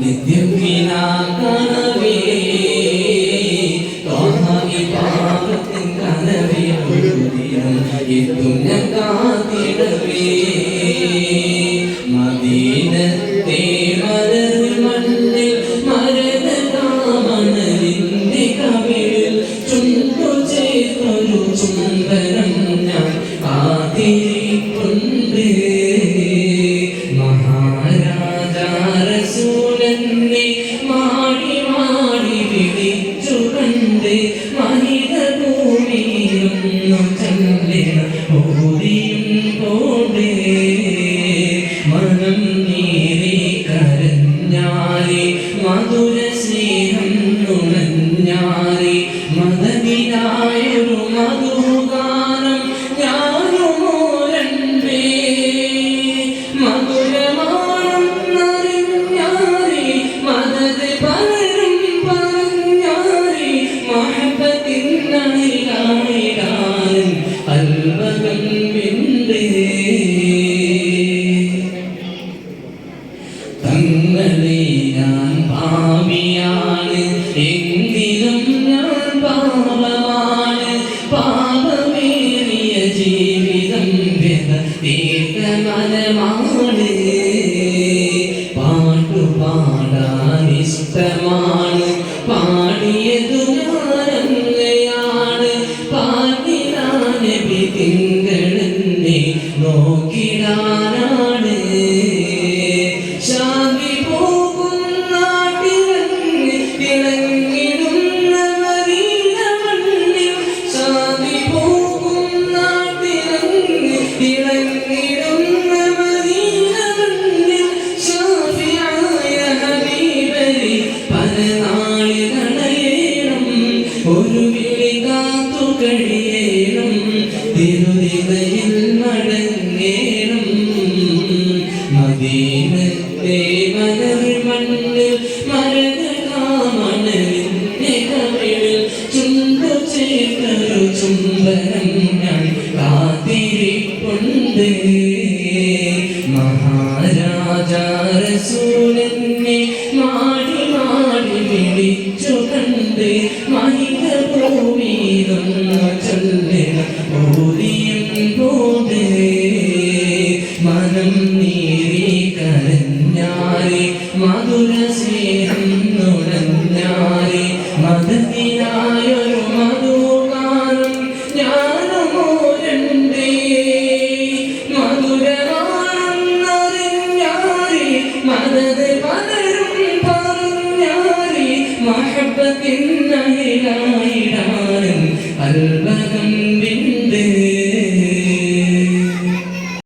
നിത്യം വിനാകണവേ തോഹായി പാപത്തിൻ കനവിയും എത്തും ഞാൻ കാത്തിടവേ. മധുര സ്നേഹം നുണഞ്ഞാലേ മദനിലായൊരു തങ്ങളെ ഞാൻ പാപിയാണ്. എങ്കിലും ഞാൻ പാപമാണ്. പാപമേറിയ ജീവിതം തീർത്ഥമനമാണ് പാട്ടു ഇഷ്ടമാണ്. പാടിയതു ഞാനങ്ങയാണ്. പാടിനാനബി തിങ്കളെന്നെ നോക്കിടാനാണ് നാളുകളേണം ഒരു വിളി കാത്തു കഴിയേണം. തിരുതികയിൽ മടങ്ങേണം. മദീനത്തെ മലർ മണ്ണിൽ മരകാമണലിന്റെ കവിളിൽ ചുണ്ടു ചേർത്തൊരു ചുംബനം ഞാൻ കാത്തിരിപ്പുണ്ട്. മഹാരാജാ റസൂലെന്നെ മാടി വിളിച്ചു കണ്ട് മഹിത ഭൂമിയിലൊന്നു ചൊല്ലിന ഓരിയും പോണ്ട് മനം നീറി കരഞ്ഞാരെ മധുര സ്നേഹം നുണഞ്ഞാരെ മതത്തിനായൊരു മധുകാരം ഞാനുമോരണ്ടേ മധുരമാണെന്നറിഞ്ഞാരെ മദത് പലരും പറഞ്ഞാരെ മഹബത്തിൻ നഹിലായിടാനും അൽബകം